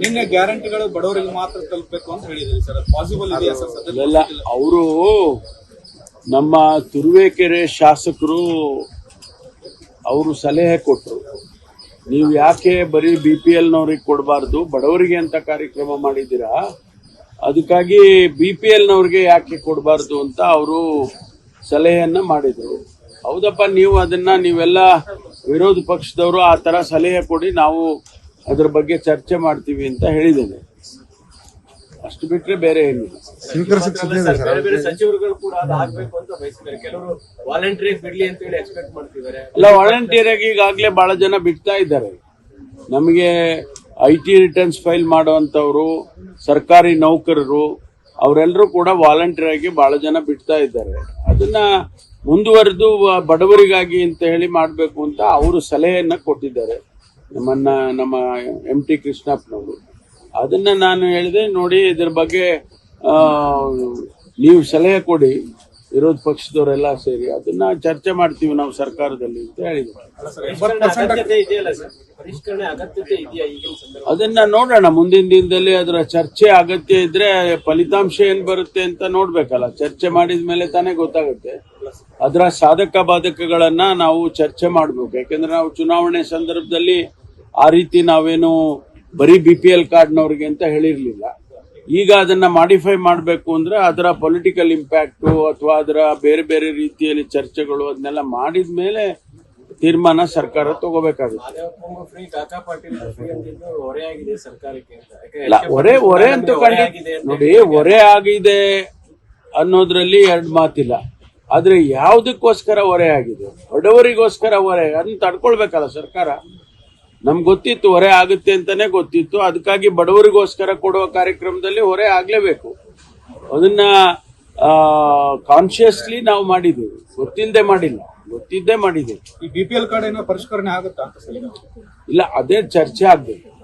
ನಿನ್ನೆ ಗ್ಯಾರಂಟಿಗಳು ಬಡವರಿಗೆ ಮಾತ್ರ ತಲುಪಬೇಕು ಅಂತ ಹೇಳಿದ್ರಿ ಸರ್. ಪಾಸಿಬಲ್ ಇದೆಯಾ ಸರ್? ಅದೆಲ್ಲ ಅವರು ನಮ್ಮ ತುರುವೇಕೆರೆ ಶಾಸಕರು ಅವರು ಸಲಹೆ ಕೊಟ್ಟರು ನೀವು ಯಾಕೆ ಬರೀ ಬಿ ಪಿ ಎಲ್ನವ್ರಿಗೆ ಕೊಡಬಾರ್ದು? ಬಡವರಿಗೆ ಅಂತ ಕಾರ್ಯಕ್ರಮ ಮಾಡಿದ್ದೀರಾ? ಅದಕ್ಕಾಗಿ ಬಿ ಪಿ ಎಲ್ನವ್ರಿಗೆ ಯಾಕೆ ಕೊಡಬಾರ್ದು ಅಂತ ಅವರು ಸಲಹೆಯನ್ನ ಮಾಡಿದರು. ಹೌದಪ್ಪ ನೀವು ಅದನ್ನ ನೀವೆಲ್ಲ ವಿರೋಧ ಪಕ್ಷದವರು ಆ ತರ ಸಲಹೆ ಕೊಡಿ ನಾವು ಅದ್ರ ಬಗ್ಗೆ ಚರ್ಚೆ ಮಾಡ್ತೀವಿ ಅಂತ ಹೇಳಿದ್ದೇನೆ. ಅಷ್ಟು ಬಿಟ್ರೆ ಬೇರೆ ಏನಿಲ್ಲ. ಸಚಿವರು ಇದೆ ಸರ್. ಬೇರೆ ಬೇರೆ ಕೂಡ ಅದು ಆಗ್ಬೇಕು ಅಂತ ಬಯಸಿದ್ದಾರೆ ಕೆಲವರು ವಾಲಂಟ್ರಿ ಬಿಡ್ಲಿ ಅಂತ ಹೇಳಿ ಎಕ್ಸ್ಪೆಕ್ಟ್ ಮಾಡ್ತಿದ್ದಾರೆ. ಅಲ್ಲ ವಾಲಂಟಿಯರ್ ಆಗಿ ಈಗಾಗಲೇ ಬಹಳ ಜನ ಬಿಡ್ತಾ ಇದ್ದಾರೆ. ನಮಗೆ ಐ ಟಿ ರಿಟರ್ನ್ಸ್ ಫೈಲ್ ಮಾಡುವಂತವ್ರು ಸರ್ಕಾರಿ ನೌಕರರು ಅವರೆಲ್ಲರೂ ಕೂಡ ವಾಲಂಟಿಯರ್ ಆಗಿ ಬಹಳ ಜನ ಬಿಡ್ತಾ ಇದ್ದಾರೆ. ಅದನ್ನ ಮುಂದುವರೆದು ಬಡವರಿಗಾಗಿ ಅಂತ ಹೇಳಿ ಮಾಡಬೇಕು ಅಂತ ಅವರು ಸಲಹೆಯನ್ನ ಕೊಟ್ಟಿದ್ದಾರೆ. ನಮ್ಮನ್ನ ನಮ್ಮ ಎಂ ಟಿ ಕೃಷ್ಣಪ್ಪನವರು. ಅದನ್ನ ನಾನು ಹೇಳಿದೆ ನೋಡಿ ಇದ್ರ ಬಗ್ಗೆ ನೀವು ಸಲಹೆ ಕೊಡಿ ವಿರೋಧ ಪಕ್ಷದವರೆಲ್ಲ ಸೇರಿ ಅದನ್ನ ಚರ್ಚೆ ಮಾಡ್ತೀವಿ ನಾವು ಸರ್ಕಾರದಲ್ಲಿ ಅಂತ ಹೇಳಿದ್ರು ಅದನ್ನ ನೋಡೋಣ ಮುಂದಿನ ದಿನದಲ್ಲಿ ಅದರ ಚರ್ಚೆ ಅಗತ್ಯ ಇದ್ರೆ ಫಲಿತಾಂಶ ಏನ್ ಬರುತ್ತೆ ಅಂತ ನೋಡ್ಬೇಕಲ್ಲ. ಚರ್ಚೆ ಮಾಡಿದ ಮೇಲೆ ತಾನೇ ಗೊತ್ತಾಗುತ್ತೆ. ಅದರ ಸಾಧಕ ಬಾಧಕಗಳನ್ನ ನಾವು ಚರ್ಚೆ ಮಾಡಬೇಕು. ಯಾಕೆಂದ್ರೆ ನಾವು ಚುನಾವಣೆ ಸಂದರ್ಭದಲ್ಲಿ ಆ ರೀತಿ ನಾವೇನು ಬರೀ ಬಿ ಪಿ ಎಲ್ ಕಾರ್ಡ್ನವ್ರಿಗೆ ಅಂತ ಹೇಳಿರ್ಲಿಲ್ಲ. ಈಗ ಅದನ್ನ ಮಾಡಿಫೈ ಮಾಡಬೇಕು ಅಂದ್ರೆ ಅದರ ಪೊಲಿಟಿಕಲ್ ಇಂಪ್ಯಾಕ್ಟು ಅಥವಾ ಅದರ ಬೇರೆ ಬೇರೆ ರೀತಿಯಲ್ಲಿ ಚರ್ಚೆಗಳು ಅದನ್ನೆಲ್ಲ ಮಾಡಿದ ಮೇಲೆ ತೀರ್ಮಾನ ಸರ್ಕಾರ ತಗೋಬೇಕಾಗುತ್ತೆ. ಹೊರೆ ಹೊರೆ ಅಂತ ನೋಡಿ ಹೊರೆ ಆಗಿದೆ ಅನ್ನೋದ್ರಲ್ಲಿ ಎರಡು ಮಾತಿಲ್ಲ. ಆದ್ರೆ ಯಾವುದಕ್ಕೋಸ್ಕರ ಹೊರೆ ಆಗಿದೆ? ಬಡವರಿಗೋಸ್ಕರ ಹೊರೆ ಅದನ್ನ ತಡ್ಕೊಳ್ಬೇಕಲ್ಲ ಸರ್ಕಾರ? ನಮ್ಗೆ ಗೊತ್ತಿತ್ತು ಹೊರೆ ಆಗುತ್ತೆ ಅಂತಾನೆ ಗೊತ್ತಿತ್ತು. ಅದಕ್ಕಾಗಿ ಬಡವರಿಗೋಸ್ಕರ ಕೊಡುವ ಕಾರ್ಯಕ್ರಮದಲ್ಲಿ ಹೊರೆ ಆಗ್ಲೇಬೇಕು. ಅದನ್ನ ಕಾನ್ಶಿಯಸ್ಲಿ ನಾವು ಮಾಡಿದ್ದೀವಿ. ಗೊತ್ತಿಲ್ಲದೆ ಮಾಡಿಲ್ಲ. ಗೊತ್ತಿದ್ದೇ ಮಾಡಿದ್ದೀವಿ. ಈ ಬಿ ಪಿ ಎಲ್ ಕಾರ್ಡ್ ಏನೋ ಪರಿಷ್ಕರಣೆ ಆಗುತ್ತಾ? ಇಲ್ಲ ಅದೇ ಚರ್ಚೆ ಆಗ್ಬೇಕು.